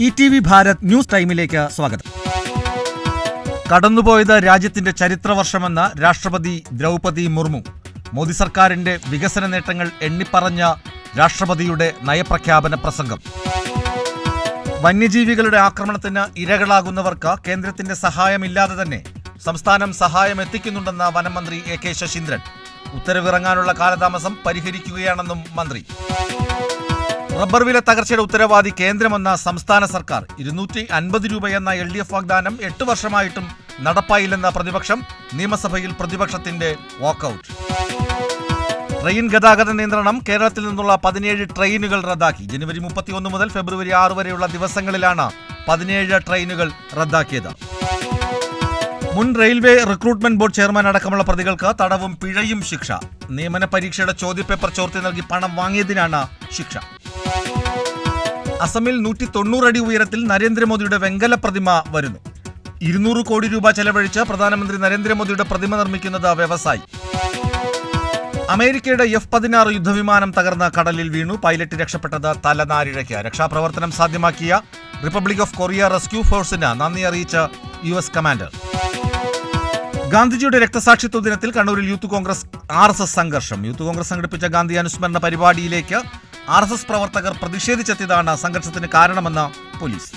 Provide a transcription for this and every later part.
E T V Bharat news ടൈമിലേക്ക് സ്വാഗതം. കടന്നുപോയത് രാജ്യത്തിന്റെ ചരിത്രവർഷമെന്ന രാഷ്ട്രപതി ദ്രൗപതി മുർമു. മോദി സർക്കാരിന്റെ വികസന നേട്ടങ്ങൾ എണ്ണിപ്പറഞ്ഞ രാഷ്ട്രപതിയുടെ നയപ്രഖ്യാപന പ്രസംഗം. വന്യജീവികളുടെ ആക്രമണത്തിന് ഇരകളാകുന്നവർക്ക് കേന്ദ്രത്തിന്റെ സഹായമില്ലാതെ തന്നെ സംസ്ഥാനം സഹായം എത്തിക്കുന്നുണ്ടെന്ന് വനമന്ത്രി എ കെ ശശീന്ദ്രൻ. ഉത്തരവിറങ്ങാനുള്ള കാലതാമസം പരിഹരിക്കുകയാണെന്നും മന്ത്രി. റബ്ബർ വില തകർച്ചയുടെ ഉത്തരവാദി കേന്ദ്രമെന്ന സംസ്ഥാന സർക്കാർ ഇരുന്നൂറ്റി അൻപത് രൂപയെന്ന എൽ ഡി എഫ് വാഗ്ദാനം എട്ട് വർഷമായിട്ടും നടപ്പായില്ലെന്ന പ്രതിപക്ഷം നിയമസഭയിൽ പ്രതിപക്ഷത്തിന്റെ വാക്കൌട്ട്. ട്രെയിൻ ഗതാഗത നിയന്ത്രണം കേരളത്തിൽ നിന്നുള്ള പതിനേഴ് ട്രെയിനുകൾ റദ്ദാക്കി. ജനുവരി മുപ്പത്തിയൊന്ന് മുതൽ ഫെബ്രുവരി ആറ് വരെയുള്ള ദിവസങ്ങളിലാണ് പതിനേഴ് ട്രെയിനുകൾ റദ്ദാക്കിയത്. മുൻ റെയിൽവേ റിക്രൂട്ട്മെന്റ് ബോർഡ് ചെയർമാൻ അടക്കമുള്ള പ്രതികൾക്ക് തടവും പിഴയും ശിക്ഷ. നിയമന പരീക്ഷയുടെ ചോദ്യപേപ്പർ ചോർത്തി നൽകി പണം വാങ്ങിയതിനാണ് ശിക്ഷ. അസമിൽ നൂറ്റി തൊണ്ണൂറടി ഉയരത്തിൽ നരേന്ദ്രമോദിയുടെ വെങ്കല പ്രതിമ വരുന്നു. ഇരുന്നൂറ് കോടി രൂപ ചെലവഴിച്ച് പ്രധാനമന്ത്രി നരേന്ദ്രമോദിയുടെ പ്രതിമ നിർമ്മിക്കുന്നത് വ്യവസായി. അമേരിക്കയുടെ എഫ് പതിനാറ് യുദ്ധവിമാനം തകർന്ന കടലിൽ വീണു. പൈലറ്റ് രക്ഷപ്പെട്ടത് തലനാരിഴയ്ക്ക്. രക്ഷാപ്രവർത്തനം സാധ്യമാക്കിയ റിപ്പബ്ലിക് ഓഫ് കൊറിയ റെസ്ക്യൂ ഫോഴ്സിന് നന്ദി അറിയിച്ച യു എസ് കമാൻഡർ. ഗാന്ധിജിയുടെ രക്തസാക്ഷിത്വ ദിനത്തിൽ കണ്ണൂരിൽ യൂത്ത് കോൺഗ്രസ് ആർ സംഘർഷം. യൂത്ത് കോൺഗ്രസ് സംഘടിപ്പിച്ച ഗാന്ധി അനുസ്മരണ പരിപാടിയിലേക്ക് ആർ എസ് എസ് പ്രവർത്തകർ പ്രതിഷേധിച്ചെത്തിയതാണ് സംഘർഷത്തിന് കാരണമെന്ന് പോലീസ്.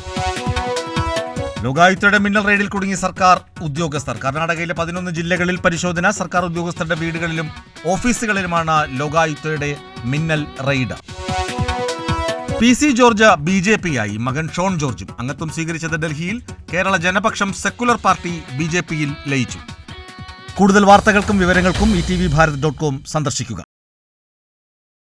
ലോകായുക്തയുടെ മിന്നൽ റെയ്ഡിൽ കുടുങ്ങി സർക്കാർ ഉദ്യോഗസ്ഥർ. കർണാടകയിലെ പതിനൊന്ന് ജില്ലകളിൽ പരിശോധന സർക്കാർ ഉദ്യോഗസ്ഥരുടെ വീടുകളിലും ഓഫീസുകളിലുമാണ് ലോകായുക്തയുടെ മിന്നൽ raid. P C George B J P ആയി മകൻ ഷോൺ ജോർജും അംഗത്വം സ്വീകരിച്ചത് ഡൽഹിയിൽ. Kerala Janapaksham secular party B J പിയിൽ ലയിച്ചു. കൂടുതൽ വാർത്തകൾക്കും വിവരങ്ങൾക്കും E T V Bharat dot com സന്ദർശിക്കുക.